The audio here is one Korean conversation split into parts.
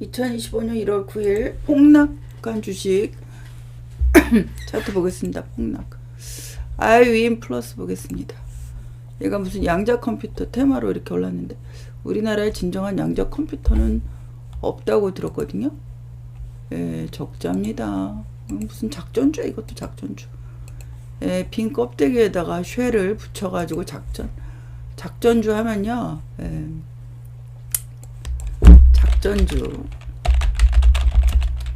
2025년 1월 9일 폭락한 주식 차트 보겠습니다. 폭락. 아이윈 플러스 보겠습니다. 얘가 무슨 양자 컴퓨터 테마로 이렇게 올랐는데 우리나라에 진정한 양자 컴퓨터는 없다고 들었거든요. 예, 적자입니다. 무슨 작전주야 이것도 작전주. 예, 빈 껍데기에다가 쉐를 붙여가지고 작전 작전주 하면요. 예, 작전주.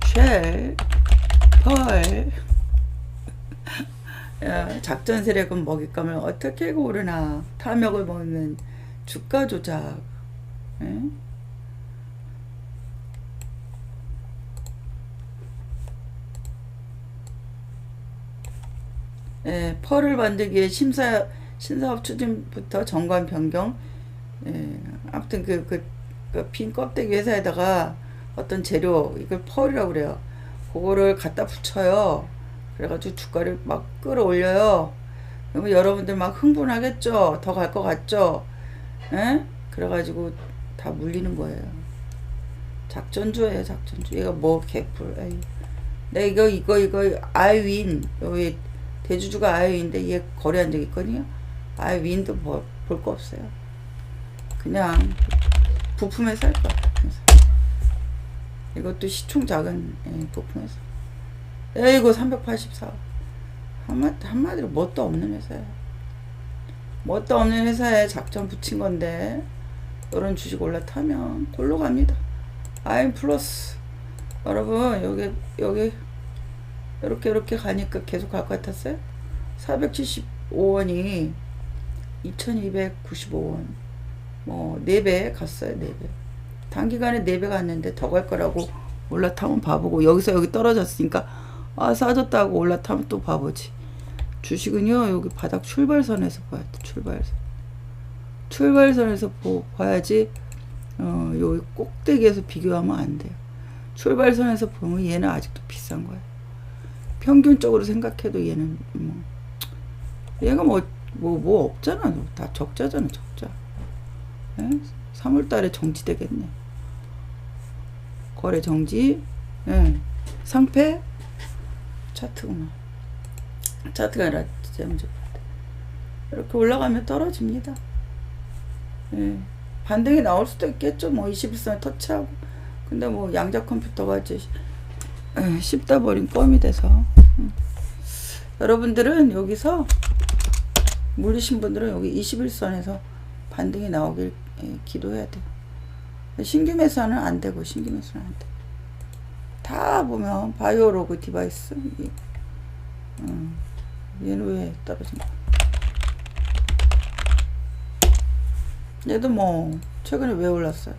쉘 펄. 야, 작전 세력은 먹잇감을 어떻게 고르나? 탐욕을 먹는 주가 조작. 예? 예, 펄을 만들기 위해 심사 신사업 추진부터 정관 변경. 예, 아무튼 그, 그, 그빈 껍데기 회사에다가 어떤 재료 이걸 펄이라고 그래요. 그거를 갖다 붙여요. 그래가지고 주가를 막 끌어올려요. 그러면 여러분들 막 흥분하겠죠? 더 갈 것 같죠? 예? 그래가지고 다 물리는 거예요. 작전주예요 작전주 얘가 뭐 개풀 에이. 내 이거 이거 이거 아이윈 여기 대주주가 아이윈인데 얘 거래한 적 있거든요. 아이윈도 뭐, 볼 거 없어요. 그냥 부품에 살 거야. 이것도 시총 작은 예, 부품에서. 에이고 384 한마, 한마디로 뭣도 없는 회사야. 뭣도 없는 회사에 작전 붙인 건데 이런 주식 올라타면 골로 갑니다. 아임 플러스. 여러분 여기 여기 이렇게 이렇게 가니까 계속 갈 것 같았어요? 475원이 2295원 뭐 4배 갔어요 4배. 단기간에 4배 갔는데 더 갈 거라고 올라타면 바보고 여기서 여기 떨어졌으니까 아 싸졌다고 올라타면 또 바보지. 주식은요 여기 바닥 출발선에서 봐야 돼 출발선. 출발선에서 보, 봐야지 어 여기 꼭대기에서 비교하면 안 돼요. 출발선에서 보면 얘는 아직도 비싼 거야 평균적으로 생각해도 얘는 뭐 얘가 뭐 뭐, 뭐 없잖아. 다 적자잖아, 적자. 예? 3월 달에 정지되겠네. 거래 정지, 예. 상패, 차트구나. 차트가 아니라 재무제 이렇게 올라가면 떨어집니다. 예. 반등이 나올 수도 있겠죠. 뭐 21선에 터치하고. 근데 뭐 양자 컴퓨터가 이제 예, 씹다 버린 껌이 돼서. 음. 여러분들은 여기서 물리신 분들은 여기 21선에서 반등이 나오길 예, 기도해야 돼요. 신규 매수는 안 되고 신규 매수는 안 돼. 다 보면 바이오로그 디바이스 예. 음, 얘는 왜 떨어진가? 얘도 뭐 최근에 왜 올랐어요?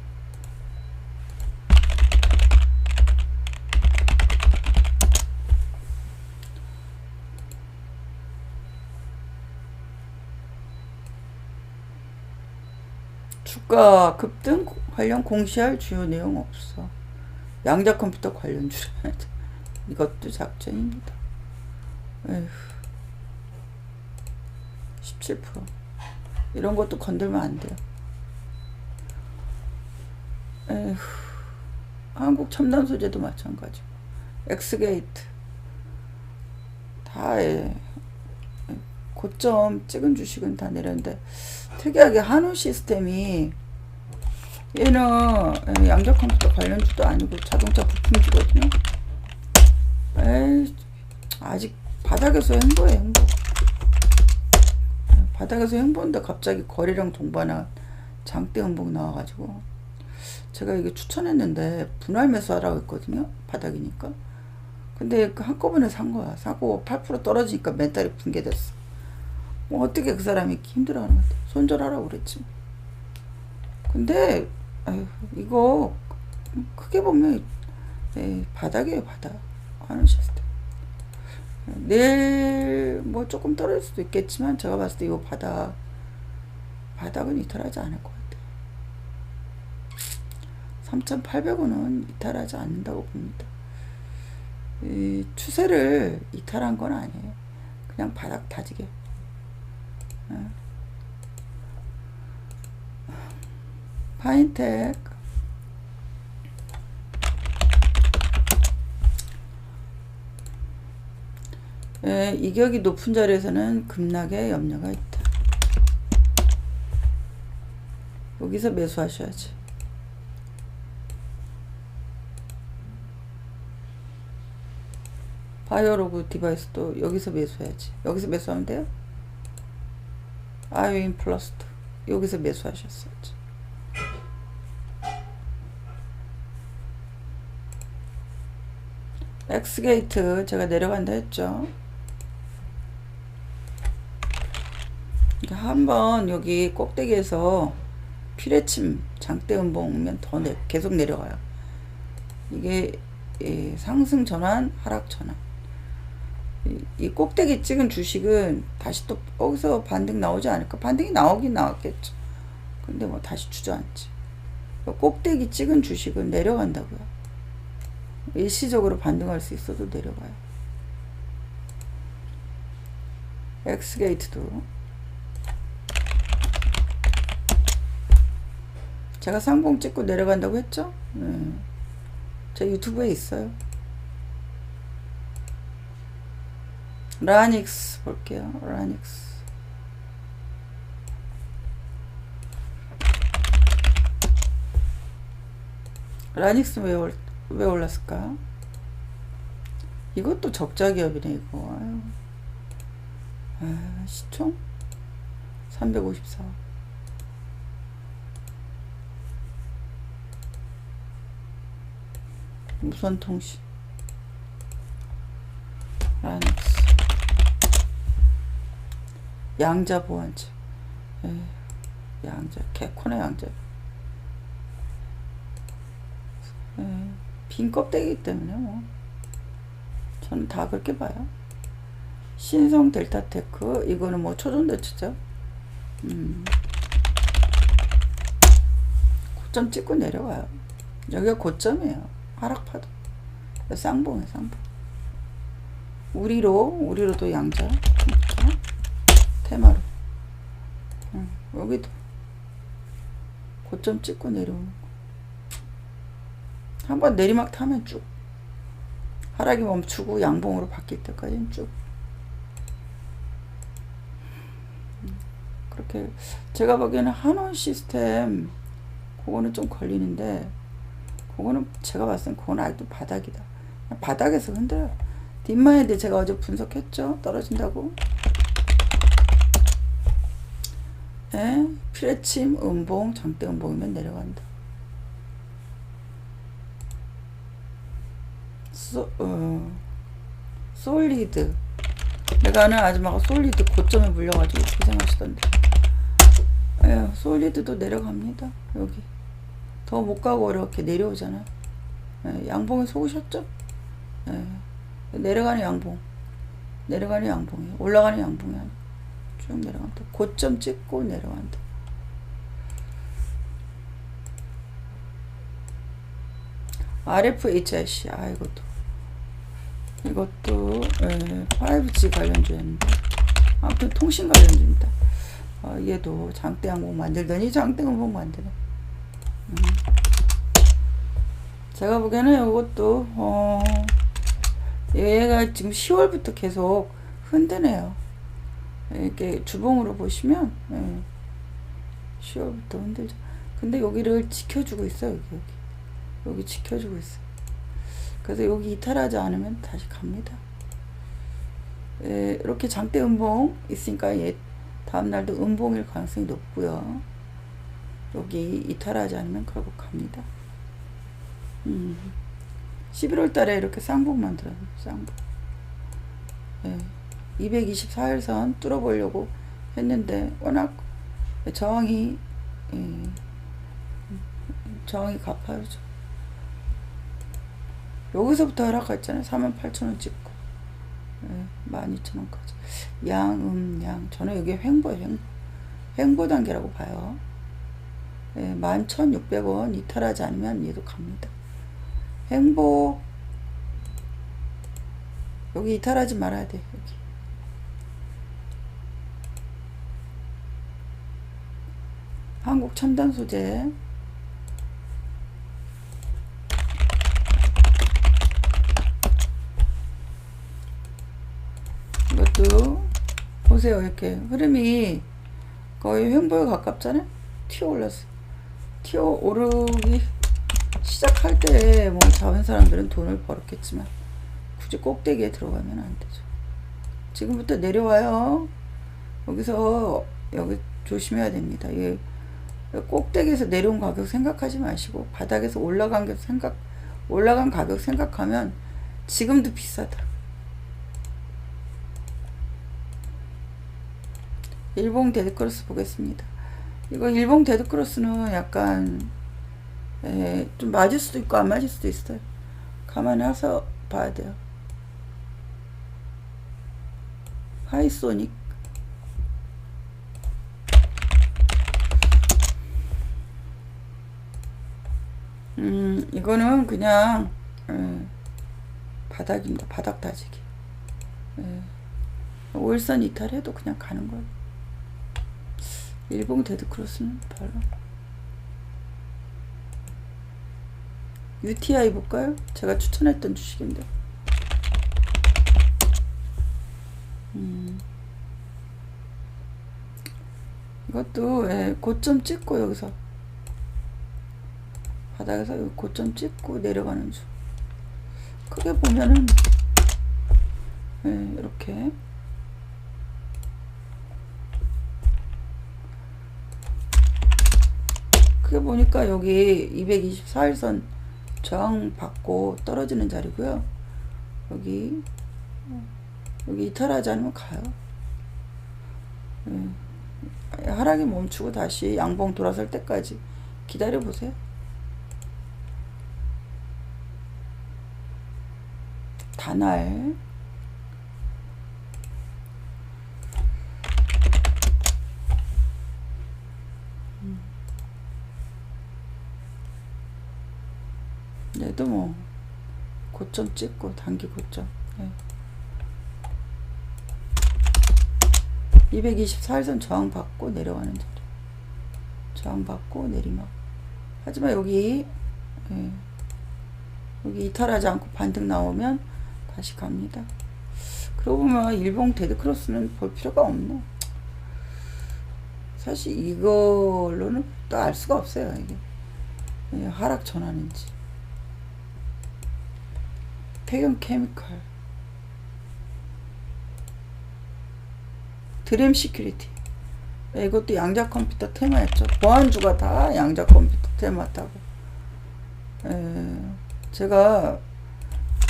주가 급등 관련 공시할 주요 내용 없어. 양자 컴퓨터 관련 주라. 이것도 작전입니다. 에휴. 17% 이런 것도 건들면 안 돼요. 에휴. 한국 첨단 소재도 마찬가지고 엑스게이트 다 예. 고점 찍은 주식은 다 내렸는데 특이하게 한우 시스템이 얘는 양자 컴퓨터 관련주도 아니고 자동차 부품주거든요. 에이, 아직 바닥에서 행보해 행보. 바닥에서 행보인데 갑자기 거래량 동반한 장대 음봉 나와가지고 제가 이게 추천했는데 분할 매수하라고 했거든요. 바닥이니까. 근데 그 한꺼번에 산 거야. 사고 8% 떨어지니까 멘탈이 붕괴됐어. 뭐 어떻게 그 사람이 힘들어하는 것 같아. 손절하라고 그랬지. 근데 아유, 이거 크게 보면 에이, 바닥이에요 바닥 하는 시스템. 내일 뭐 조금 떨어질 수도 있겠지만 제가 봤을 때 이거 바닥 바닥은 이탈하지 않을 것 같아요. 3,800원은 이탈하지 않는다고 봅니다. 이 추세를 이탈한 건 아니에요. 그냥 바닥 다지게. 파인텍 예, 이격이 높은 자리에서는 급락의 염려가 있다. 여기서 매수하셔야지. 바이오로그 디바이스도 여기서 매수해야지. 여기서 매수하면 돼요? 아이윈 플러스도 여기서 매수하셨어야지. 엑스게이트 제가 내려간다 했죠. 한번 여기 꼭대기에서 피레침 장대 음봉 오면 더 내, 계속 내려가요. 이게 예, 상승 전환, 하락 전환. 이, 이 꼭대기 찍은 주식은 다시 또 여기서 반등 나오지 않을까? 반등이 나오긴 나왔겠죠. 근데 뭐 다시 주저앉지. 꼭대기 찍은 주식은 내려간다고요. 일시적으로 반등할 수 있어도 내려가요. 엑스게이트도 제가 상봉 찍고 내려간다고 했죠? 네. 제 유튜브에 있어요. 라닉스 볼게요. 라닉스. 라닉스 왜, 올, 왜 올랐을까? 이것도 적자 기업이네, 이거. 아유. 아, 시총? 354. 무선 통신. 라닉스. 양자 보안체. 양자. 개코네, 양자. 예, 빈 껍데기 때문에 뭐 저는 다 그렇게 봐요. 신성 델타테크 이거는 뭐 초전도치죠. 음. 고점 찍고 내려와요. 여기가 고점이에요. 하락파도. 쌍봉에 쌍봉. 우리로 우리로도 양자. 테마로. 음, 여기도 고점 찍고 내려오는 한번 내리막 타면 쭉. 하락이 멈추고 양봉으로 바뀔 때까지는 쭉. 그렇게 제가 보기에는 한원 시스템 그거는 좀 걸리는데 그거는 제가 봤을 땐 그건 아직도 바닥이다. 바닥에서 흔들어요. 뒷마인드 제가 어제 분석했죠? 떨어진다고? 예? 피레침 음봉 장대 음봉이면 내려간다 소, 어, 솔리드. 내가 아는 아줌마가 솔리드 고점에 물려가지고 고생하시던데. 예, 솔리드도 내려갑니다 여기. 더 못 가고 이렇게 내려오잖아 예, 양봉에 속으셨죠? 예, 내려가는 양봉. 내려가는 양봉이 올라가는 양봉이 쭉 내려간다. 고점 찍고 내려간다. RFHIC 아 이것도 이것도 예, 5G 관련주였는데 아무튼 통신 관련주입니다. 어, 얘도 장대 항공 만들더니 장대 항공 만드네. 음. 제가 보기에는 이것도 어, 얘가 지금 10월부터 계속 흔드네요. 이렇게 주봉으로 보시면 예, 10월부터 흔들죠. 근데 여기를 지켜주고 있어요. 여기 여기 여기 지켜주고 있어요. 그래서 여기 이탈하지 않으면 다시 갑니다. 예, 이렇게 장대 음봉 있으니까 예, 다음날도 음봉일 가능성이 높고요. 여기 이탈하지 않으면 결국 갑니다. 음, 11월 달에 이렇게 쌍봉 만들어요. 쌍봉. 예, 224일선 뚫어보려고 했는데 워낙 저항이 예, 저항이 가파르죠. 여기서부터 하락했잖아요. 48,000원 찍고. 네, 12,000원까지. 양, 음, 양. 저는 여기 횡보예요, 횡보. 횡보 단계라고 봐요. 네, 11,600원 이탈하지 않으면 얘도 갑니다. 횡보. 여기 이탈하지 말아야 돼, 여기. 한국 첨단 소재. 쭉 보세요 이렇게. 흐름이 거의 횡보에 가깝잖아요? 튀어 올랐어 튀어 오르기 시작할 때 뭐 잡은 사람들은 돈을 벌었겠지만 굳이 꼭대기에 들어가면 안 되죠. 지금부터 내려와요. 여기서 여기 조심해야 됩니다. 이 꼭대기에서 내려온 가격 생각하지 마시고 바닥에서 올라간 게 생각 올라간 가격 생각하면 지금도 비싸다 일봉 데드크로스 보겠습니다. 이거 일봉 데드크로스는 약간 에, 좀 맞을 수도 있고 안 맞을 수도 있어요. 가만히 와서 봐야 돼요. 하이소닉 음 이거는 그냥 에, 바닥입니다. 바닥 다지기. 에, 월선 이탈해도 그냥 가는 거예요. 일본 데드크로스는 별로. UTI 볼까요? 제가 추천했던 주식인데. 음. 이것도 예, 고점 찍고 여기서 바닥에서 고점 찍고 내려가는 중. 크게 보면은 예, 이렇게 크게 보니까 여기 224일선 저항 받고 떨어지는 자리고요. 여기 여기 이탈하지 않으면 가요. 예. 하락이 멈추고 다시 양봉 돌아설 때까지 기다려 보세요. 단알 얘도 뭐 고점 찍고 단기 고점. 네. 224일선 저항받고 내려가는 자리. 저항받고 내리막. 하지만 여기 예, 여기 이탈하지 않고 반등 나오면 다시 갑니다. 그러고 보면 일봉 데드크로스는 볼 필요가 없네. 사실 이걸로는 또 알 수가 없어요 이게. 예, 하락 전환인지 태경 케미칼. 드림 시큐리티. 네, 이것도 양자 컴퓨터 테마였죠. 보안주가 다 양자 컴퓨터 테마다고. 에, 제가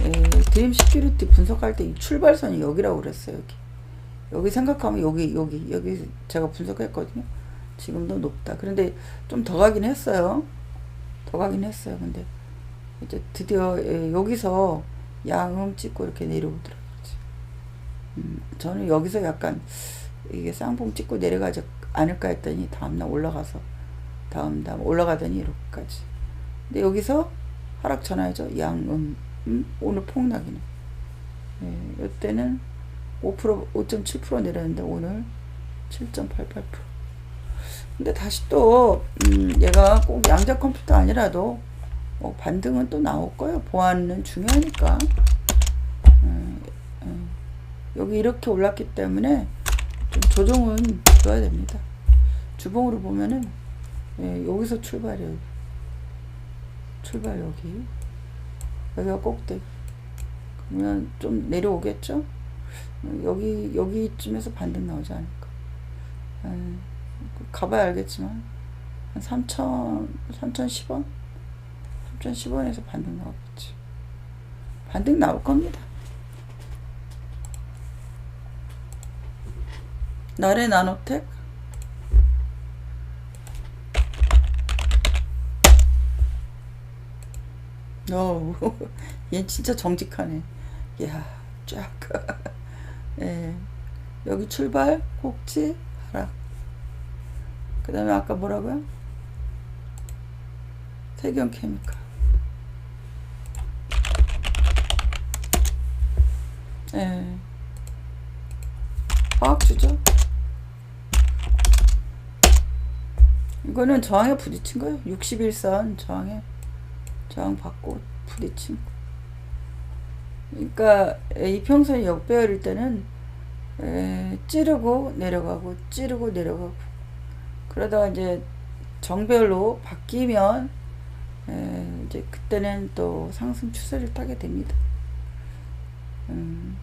에, 드림 시큐리티 분석할 때이 출발선이 여기라고 그랬어요 여기. 여기 생각하면 여기 여기 여기 제가 분석했거든요. 지금도 높다. 그런데 좀 더 가긴 했어요. 더 가긴 했어요. 근데 이제 드디어 에, 여기서 양음 찍고 이렇게 내려오더라고요. 음, 저는 여기서 약간 이게 쌍봉 찍고 내려가지 않을까 했더니 다음날 올라가서 다음 다음 올라가더니 이렇게까지. 근데 여기서 하락 전화죠. 양음 음, 오늘 폭락이네. 예, 이때는 5% 5.7% 내렸는데 오늘 7.88%. 근데 다시 또 음, 얘가 꼭 양자 컴퓨터 아니라도 뭐 반등은 또 나올 거예요. 보안은 중요하니까. 음, 음. 여기 이렇게 올랐기 때문에 좀 조정은 줘야 됩니다. 주봉으로 보면은 예, 여기서 출발이에요. 출발 여기. 여기가 꼭대기. 그러면 좀 내려오겠죠? 여기 여기쯤에서 반등 나오지 않을까. 예, 가봐야 알겠지만 한 3천 3,010원 3,010원에서 반등 나오겠지. 반등 나올 겁니다. 나래 나노텍 어, 얘 진짜 정직하네. 야, 쫙. 예. 여기 출발, 꼭지, 하락. 그 다음에 아까 뭐라고요? 태경 케미칼. 예. 화학주죠. 이거는 저항에 부딪힌 거예요. 61선 저항에 저항 받고 부딪힌 거. 그러니까 이평선이 역배열일 때는 에, 찌르고 내려가고 찌르고 내려가고 그러다가 이제 정별로 바뀌면 에, 이제 그때는 또 상승 추세를 타게 됩니다. 음,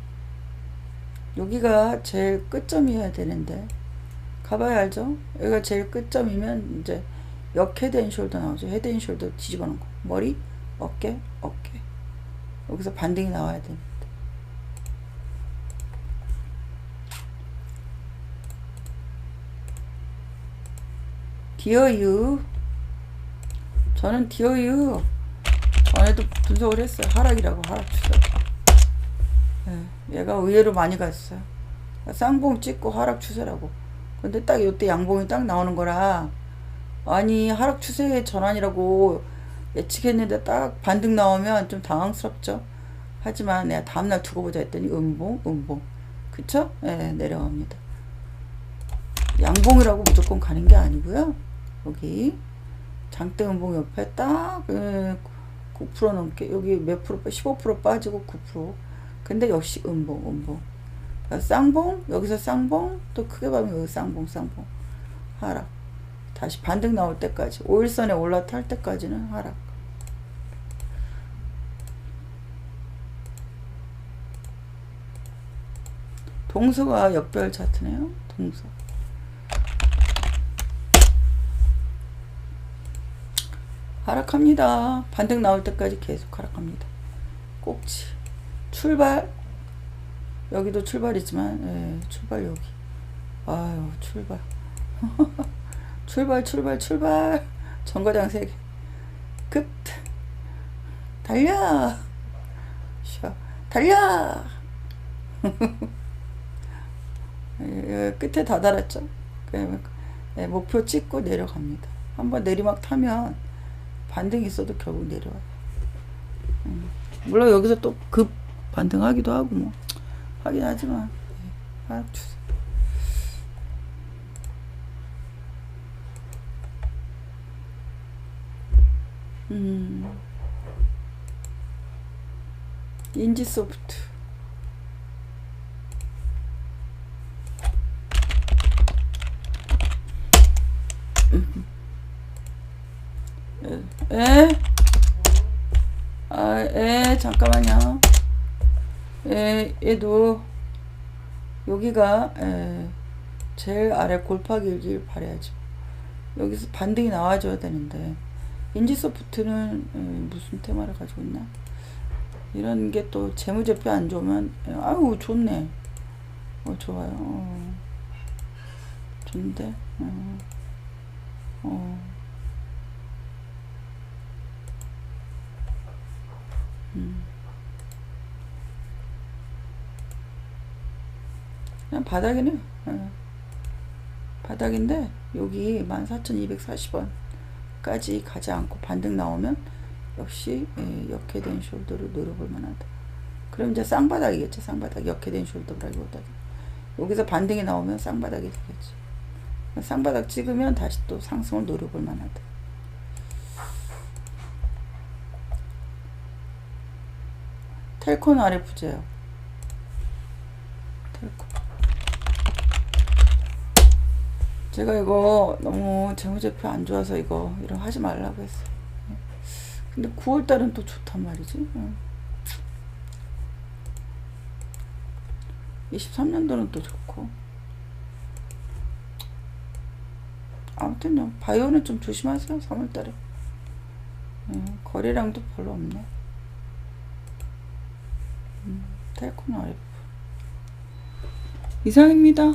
여기가 제일 끝점이어야 되는데 가봐야 알죠? 여기가 제일 끝점이면 이제 역 헤드앤숄더 나오죠. 헤드앤숄더 뒤집어 놓은 거. 머리, 어깨, 어깨. 여기서 반등이 나와야 됩니다. 디어유 저는 디어유 전에도 분석을 했어요. 하락이라고 하락 추세. 예, 얘가 의외로 많이 갔어요. 쌍봉 찍고 하락 추세라고. 근데 딱 이때 양봉이 딱 나오는 거라 아니 하락 추세의 전환이라고 예측했는데 딱 반등 나오면 좀 당황스럽죠. 하지만 내가 다음날 두고 보자 했더니 음봉 음봉 그쵸? 예, 내려갑니다. 양봉이라고 무조건 가는 게 아니고요. 여기 장대 음봉 옆에 딱 예, 9% 넘게 여기 몇 프로 빠- 15% 빠지고 9% 근데 역시 음봉 음봉 그러니까 쌍봉 여기서 쌍봉 또 크게 보면 여기 쌍봉 쌍봉 하락 다시 반등 나올 때까지 5일선에 올라탈 때까지는 하락 동서가 역별 차트네요 동서 하락합니다. 반등 나올 때까지 계속 하락합니다. 꼭지. 출발. 여기도 출발이지만, 예, 출발 여기. 아유, 출발. 출발, 출발, 출발. 정거장 세 개. 끝. 달려. 쉬어. 달려. 예, 끝에 다 달았죠. 그, 예, 목표 찍고 내려갑니다. 한번 내리막 타면 반등이 있어도 결국 내려와요. 음, 물론 여기서 또 급 반등하기도 하고 뭐. 하긴 하지만. 추세. 음, 인지소프트. 에? 아, 에, 잠깐만요. 에, 얘도, 여기가, 에, 제일 아래 골파길길 바래야죠. 여기서 반등이 나와줘야 되는데, 인지소프트는 에, 무슨 테마를 가지고 있나? 이런 게 또 재무제표 안 좋으면, 에, 아유, 좋네. 어, 좋아요. 어, 좋은데? 어, 어. 그냥 바닥이네. 예. 바닥인데 여기 14,240원까지 가지 않고 반등 나오면 역시 예, 역해된 숄더를 노려볼 만하다. 그럼 이제 쌍바닥이겠죠. 쌍바닥. 역해된 숄더라기보다 여기서 반등이 나오면 쌍바닥이 되겠죠. 쌍바닥 찍으면 다시 또 상승을 노려볼 만하다. 텔콘 RF제요. 텔콘. 제가 이거 너무 재무제표 안 좋아서 이거 이런 거 하지 말라고 했어요. 근데 9월달은 또 좋단 말이지. 23년도는 또 좋고. 아무튼 바이오는 좀 조심하세요. 3월달에. 거래량도 별로 없네. 텔콘 RF. 이상입니다.